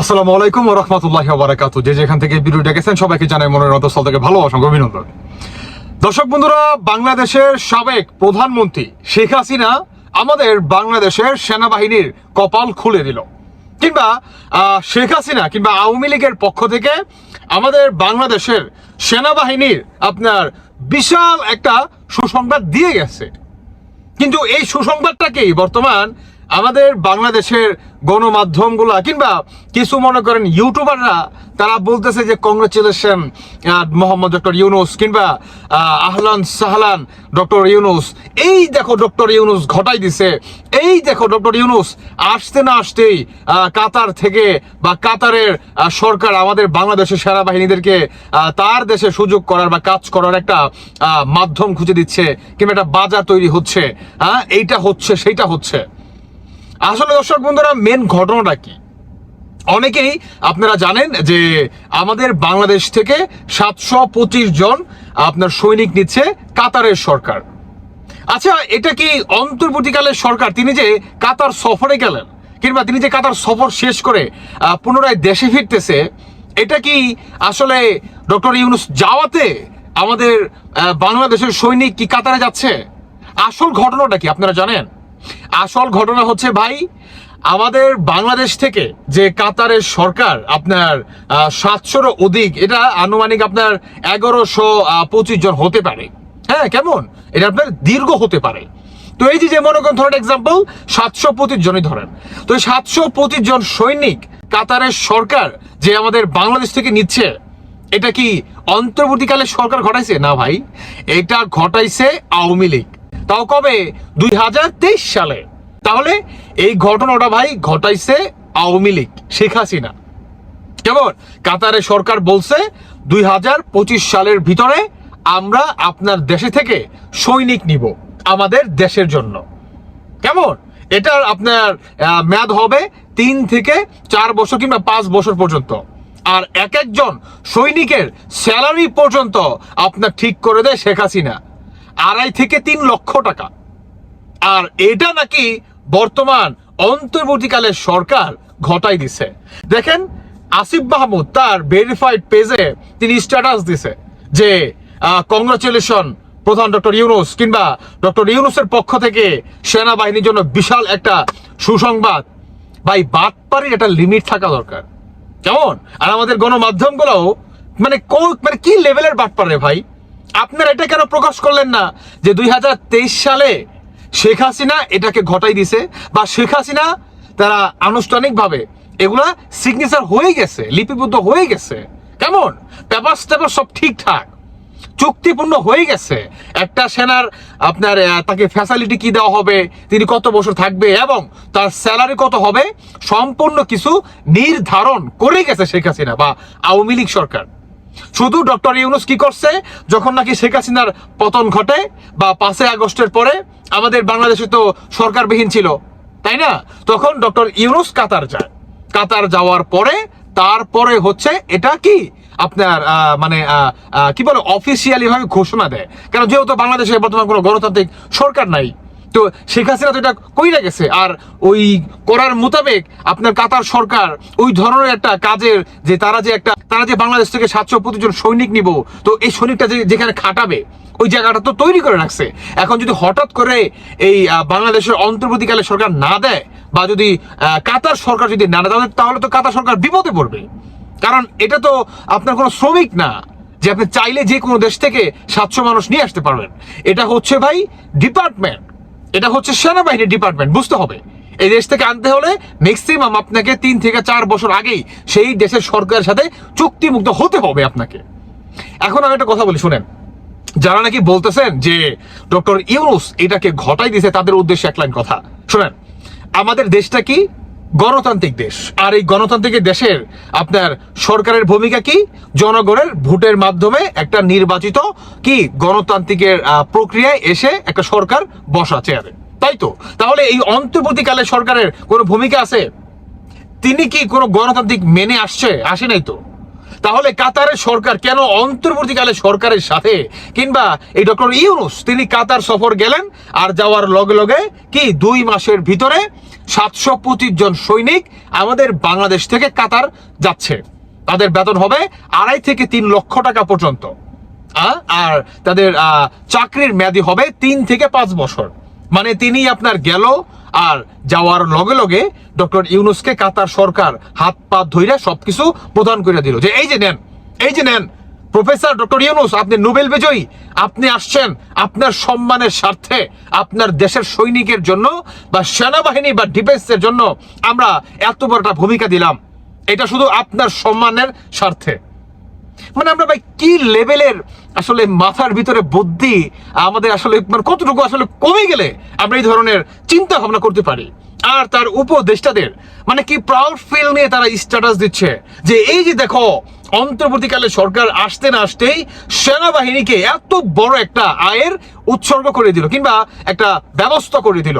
আসসালামু আলাইকুম ও রহমতুল্লাহ বারাকাতু যে যেখান থেকে ভিডিও দেখেছেন, সবাইকে জানাই মনের অন্তঃস্থল থেকে ভালো, অসংখ্য অভিনন্দন। দর্শক বন্ধুরা, বাংলাদেশের সাবেক প্রধানমন্ত্রী শেখ হাসিনা আমাদের বাংলাদেশের সেনাবাহিনীর কপাল খুলে দিল। কিংবা শেখ হাসিনা কিংবা আওয়ামী লীগের পক্ষ থেকে আমাদের বাংলাদেশের সেনাবাহিনীর আপনার বিশাল একটা সুসংবাদ দিয়ে গেছে। কিন্তু এই সুসংবাদটাকেই বর্তমান আমাদের বাংলাদেশের গণমাধ্যমগুলা কিংবা কিছু মনে করেন ইউটিউবাররা তারা বলতেছে যে কংগ্রেচুলেশন মোহাম্মদ ডক্টর ইউনুস কিংবা আহ, আহলান সাহলান ডক্টর ইউনুস। এই দেখো ডক্টর ইউনুস ঘটাই দিছে। এই দেখো ডক্টর ইউনুস আসতে না আসতেই কাতার থেকে বা কাতারের সরকার আমাদের বাংলাদেশের সেনাবাহিনীদেরকে তার দেশে সুযোগ করার বা কাজ করার একটা মাধ্যম খুঁজে দিচ্ছে কিংবা একটা বাজার তৈরি হচ্ছে। হ্যাঁ এইটা হচ্ছে সেইটা হচ্ছে। আসলে দর্শক বন্ধুরা মেন ঘটনাটা কি? অনেকেই আপনারা জানেন যে আমাদের বাংলাদেশ থেকে সাতশো পঁচিশ জন আপনার সৈনিক নিচ্ছে কাতারের সরকার। আচ্ছা এটা কি অন্তর্বর্তীকালের সরকার? তিনি যে কাতার সফরে গেলেন, কিংবা তিনি যে কাতার সফর শেষ করে পুনরায় দেশে ফিরতেছে, এটা কি আসলে ডক্টর ইউনুস যাওয়াতে আমাদের বাংলাদেশের সৈনিক কি কাতারে যাচ্ছে? আসল ঘটনাটা কি, আপনারা জানেন? আসল ঘটনা হচ্ছে ভাই, আমাদের বাংলাদেশ থেকে যে কাতারের সরকার আপনার সাতশোর অধিক, এটা আনুমানিক আপনার এগারোশো পঁচিশ জন হতে পারে। হ্যাঁ কেমন? এটা আপনার দীর্ঘ হতে পারে। তো এই যে মনে করেন, ধরেন এক্সাম্পল সাতশো পঁচিশ জনই ধরেন। তো সাতশো পঁচিশ জন সৈনিক কাতারের সরকার যে আমাদের বাংলাদেশ থেকে নিচ্ছে, এটা কি অন্তর্বর্তীকালে সরকার ঘটাইছে? না ভাই, এটা ঘটাইছে আওয়ামী লীগ। তাও কবে? দুই হাজার তেইশ সালে। তাহলে এই ঘটনাটা ভাই ঘটাইছে আওয়ামী লীগ, শেখ হাসিনা। কেমন? কাতারে সরকার বলছে দুই হাজার পঁচিশ সালের ভিতরে আমরা আপনার দেশে থেকে সৈনিক নিব, আমাদের দেশের জন্য। কেমন? এটার আপনার মেয়াদ হবে তিন থেকে চার বছর কিংবা পাঁচ বছর পর্যন্ত। আর এক একজন সৈনিকের স্যালারি পর্যন্ত আপনার ঠিক করে দেয় শেখ হাসিনা। আড়াই থেকে তিন লক্ষ টাকা। আর এটা নাকি বর্তমান অন্তর্বর্তীকালের সরকার ঘটাই দিছে। দেখেন, আসিফ মাহমুদ তার ভেরিফাইড পেজে তিনি স্ট্যাটাস দিছে যে কংগ্রাচুলেশন প্রধান ডক্টর ইউনুস কিংবা ডক্টর ইউনুসের পক্ষ থেকে সেনাবাহিনীর জন্য বিশাল একটা সুসংবাদ। ভাই, বাটপাড়ির একটা লিমিট থাকা দরকার। কেমন? আর আমাদের গণমাধ্যমগুলোও মানে মানে কি লেভেলের বাটপার রে ভাই? আপনারা এটা কেন প্রকাশ করলেন না? যে দুই হাজার তেইশ সালে শেখ হাসিনা এটাকে ঘটাই দিছে বা শেখ হাসিনা তারা আনুষ্ঠানিকভাবে এগুলা সিগনেচার হয়ে গেছে, লিপিবদ্ধ হয়ে গেছে। কেমন? পেপার টেপার সব ঠিকঠাক। চুক্তিপূর্ণ হয়ে গেছে। একটা সেনার আপনার তাকে ফ্যাসিলিটি কি দেওয়া হবে, তিনি কত বছর থাকবে এবং তার স্যালারি কত হবে, সম্পূর্ণ কিছু নির্ধারণ করে গেছে শেখ হাসিনা বা আওয়ামী লীগ সরকার। শুধু ডক্টর ইউনুস কি করছে? যখন নাকি শেখ হাসিনার পতন ঘটে বা পাঁচই আগস্টের পরে আমাদের বাংলাদেশে তো সরকারবিহীন ছিল, তাই না? তখন ডক্টর ইউনুস কাতার যায়। কাতার যাওয়ার পরে তারপরে হচ্ছে এটা কি? আপনার মানে কি বলে অফিসিয়ালি ভাবে ঘোষণা দেয়। কারণ যেহেতু বাংলাদেশে বর্তমান কোনো গণতান্ত্রিক সরকার নাই তো শেখ হাসিনা তো এটা কইরা গেছে। আর ওই করার মোতাবেক আপনার কাতার সরকার ওই ধরনের একটা কাজের যে তারা যে একটা তারা যে বাংলাদেশ থেকে সাতশো পঁচিশ জন সৈনিক নিব, তো এই সৈনিকটা যে যেখানে খাটাবে, ওই জায়গাটা তো তৈরি করে রাখছে। এখন যদি হঠাৎ করে এই বাংলাদেশের অন্তর্বর্তীকালে সরকার না দেয় বা যদি কাতার সরকার যদি না দেয়, তাহলে তো কাতার সরকার বিপদে পড়বে। কারণ এটা তো আপনার কোনো শ্রমিক না, যে আপনি চাইলে যে কোনো দেশ থেকে সাতশো মানুষ নিয়ে আসতে পারবেন। এটা হচ্ছে ভাই ডিপার্টমেন্ট এটা হচ্ছে সেনাবাহিনীর ডিপার্টমেন্ট, বুঝতে হবে। এই দেশ থেকে আনতে হলে ম্যাক্সিমাম আপনাকে তিন থেকে চার বছর আগেই সেই দেশের সরকারের সাথে চুক্তিমুক্ত হতে হবে আপনাকে। এখন আমি একটা কথা বলি, শুনেন। যারা নাকি বলতেছেন যে ডক্টর ইউনুস এটাকে ঘটাই দিছে তাদের উদ্দেশ্যে এক লাইন কথা। শুনেন, আমাদের দেশটা কি গণতান্ত্রিক দেশ। আর এই গণতান্ত্রিক দেশের আপনার সরকারের ভূমিকা কি? জনগণের ভোটের মাধ্যমে একটা নির্বাচিত কি গণতান্ত্রিকের প্রক্রিয়ায় এসে একটা সরকার বসা চেয়ারে। তাই তো? তাহলে এই অন্তর্বর্তীকালে সরকারের কোনো ভূমিকা আছে? তিনি কি কোনো গণতান্ত্রিক মেনে আসছে? আসে নাই তো? তাহলে কাতারের সরকার কেন অন্তর্বর্তীকালে সরকারের সাথে? কিংবা এই ডক্টর ইউনুস, তিনি কাতার সফর গেলেন আর যাওয়ার লগে লগে কি দুই মাসের ভিতরে সাতশো পঁচিশ জন সৈনিক আমাদের বাংলাদেশ থেকে কাতার যাচ্ছে। তাদের বেতন হবে আড়াই থেকে তিন লক্ষ টাকা পর্যন্ত? আর তাদের চাকরির মেয়াদি হবে তিন থেকে পাঁচ বছর। মানে তিনি আপনার গেল আর যাওয়ার লগে লগে ডক্টর ইউনুসকে কাতার সরকার হাত পা ধইরা সবকিছু প্রদান করে দিল যে, এই যে নেন, এই যে নেন, প্রফেসর ডক্টর ইউনুস, আপনি নোবেল বিজয়ী, আপনি আসছেন আপনার সম্মানের স্বার্থে, আপনার দেশের সৈনিকের জন্য বা সেনাবাহিনী বা ডিফেন্সের জন্য আমরা এত বড় একটা ভূমিকা দিলাম। এটা শুধু আপনার সম্মানের স্বার্থে। মানে আমরা ভাই, কি লেভেলের আসলে মাথার ভিতরে বুদ্ধি আমাদের আসলে মানে কতটুকু আসলে কমে গেলে আমরা এই ধরনের চিন্তা ভাবনা করতে পারি? আর তার উপদেষ্টাদের মানে কি প্রাউড ফিল নিয়ে তারা স্ট্যাটাস দিচ্ছে? যে এই যে দেখো, অন্তর্বর্তীকালে সরকার আসতে না আসতেই সেনাবাহিনীকে এত বড় একটা আয়ের উৎসর্গ করে দিল, কিংবা একটা ব্যবস্থা করে দিল।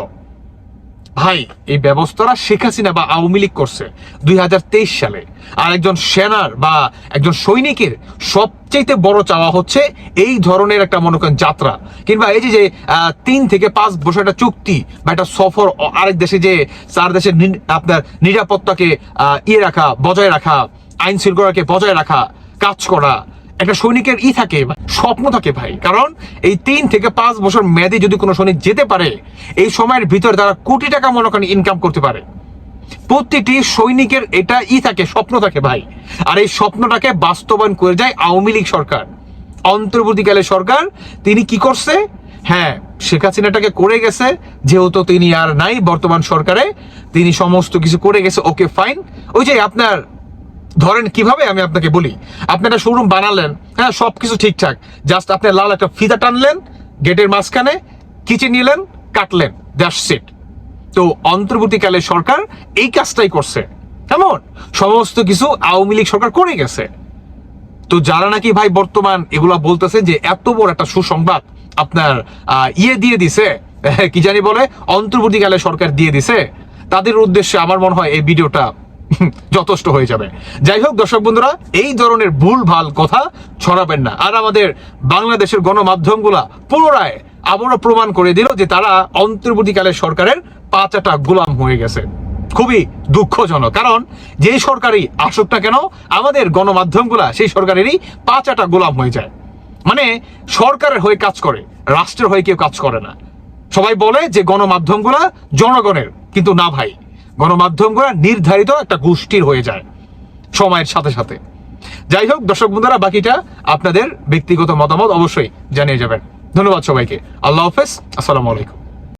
ভাই, এই ব্যবস্থাটা শেখ হাসিনা বা আওয়ামী লীগ করছে দুই হাজার তেইশ সালে। আর একজন সেনার বা একজন সৈনিকের সবচেয়ে বড় চাওয়া হচ্ছে এই ধরনের একটা মনে করেন যাত্রা। কিংবা এই যে তিন থেকে পাঁচ বছর একটা চুক্তি বা একটা সফর আরেক দেশে যে, চার দেশের আপনার নিরাপত্তাকে ইয়ে রাখা, বজায় রাখা, আইন শৃঙ্খলাকে বজায় রাখা, কাজ করা একটা সৈনিকের ই থাকে, স্বপ্ন থাকে ভাই। কারণ এই তিন থেকে পাঁচ বছর মেয়াদি যদি কোনো সৈনিক যেতে পারে, এই সময়ের ভিতরে তারা কোটি টাকা মনে করেন ইনকাম করতে পারে। প্রতিটি সৈনিকের এটা ই থাকে, স্বপ্ন থাকে ভাই। আর এই স্বপ্নটাকে বাস্তবায়ন করে যায় আওয়ামী লীগ সরকার। অন্তর্বর্তীকালে সরকার, তিনি কি করছে? হ্যাঁ শেখ হাসিনাটাকে করে গেছে, যেহেতু তিনি আর নাই, বর্তমান সরকারে, তিনি সমস্ত কিছু করে গেছে ওকে ফাইন ওই যে আপনার ধরেন কীভাবে আমি আপনাকে বলি, আপনি একটা শোরুম বানালেন হ্যাঁ সব কিছু ঠিকঠাক জাস্ট আপনি লাল একটা ফিতা টানলেন, গেটের মাঝখানে কিচেন নিলেন, কাটলেন দ্যাটস ইট তো অন্তর্বর্তীকালে সরকার এই কাজটাই করছে। কেমন? সমস্ত কিছু আওয়ামী লীগ সরকার করে গেছে। তো যারা নাকি ভাই বর্তমান এগুলা বলতেছে যে এত বড় একটা সুসংবাদ আপনার ইয়ে দিয়ে দিছে, কি জানি বলে, অন্তর্বর্তীকালে সরকার দিয়ে দিছে, তাদের উদ্দেশ্যে আমার মনে হয় এই ভিডিওটা যথেষ্ট হয়ে যাবে। যাই হোক, দর্শক বন্ধুরা, এই ধরনের ভুল ভালো কথা ছড়াবেন না। আর আমাদের বাংলাদেশের গণমাধ্যমগুলা পুনরায় আবারও প্রমাণ করে দিল যে তারা অন্তর্বর্তীকালে সরকারের পাঁচাটা গোলাম হয়ে গেছে। খুবই দুঃখজনক। কারণ যে সরকারই আসুক না কেন, আমাদের গণমাধ্যমগুলা সেই সরকারেরই পাঁচাটা গোলাম হয়ে যায়। মানে সরকারের হয়ে কাজ করে, রাষ্ট্রের হয়ে কেউ কাজ করে না। সবাই বলে যে গণমাধ্যমগুলা জনগণের, কিন্তু না ভাই। গণমাধ্যমগুলা নির্ধারিত একটা গোষ্ঠীর হয়ে যায় সময়ের সাথে সাথে। যাই হোক, দর্শক বন্ধুরা, বাকিটা আপনাদের ব্যক্তিগত মতামত অবশ্যই জানিয়ে যাবেন। ধন্যবাদ সবাইকে। আল্লাহ হাফেজ। আসসালামু আলাইকুম।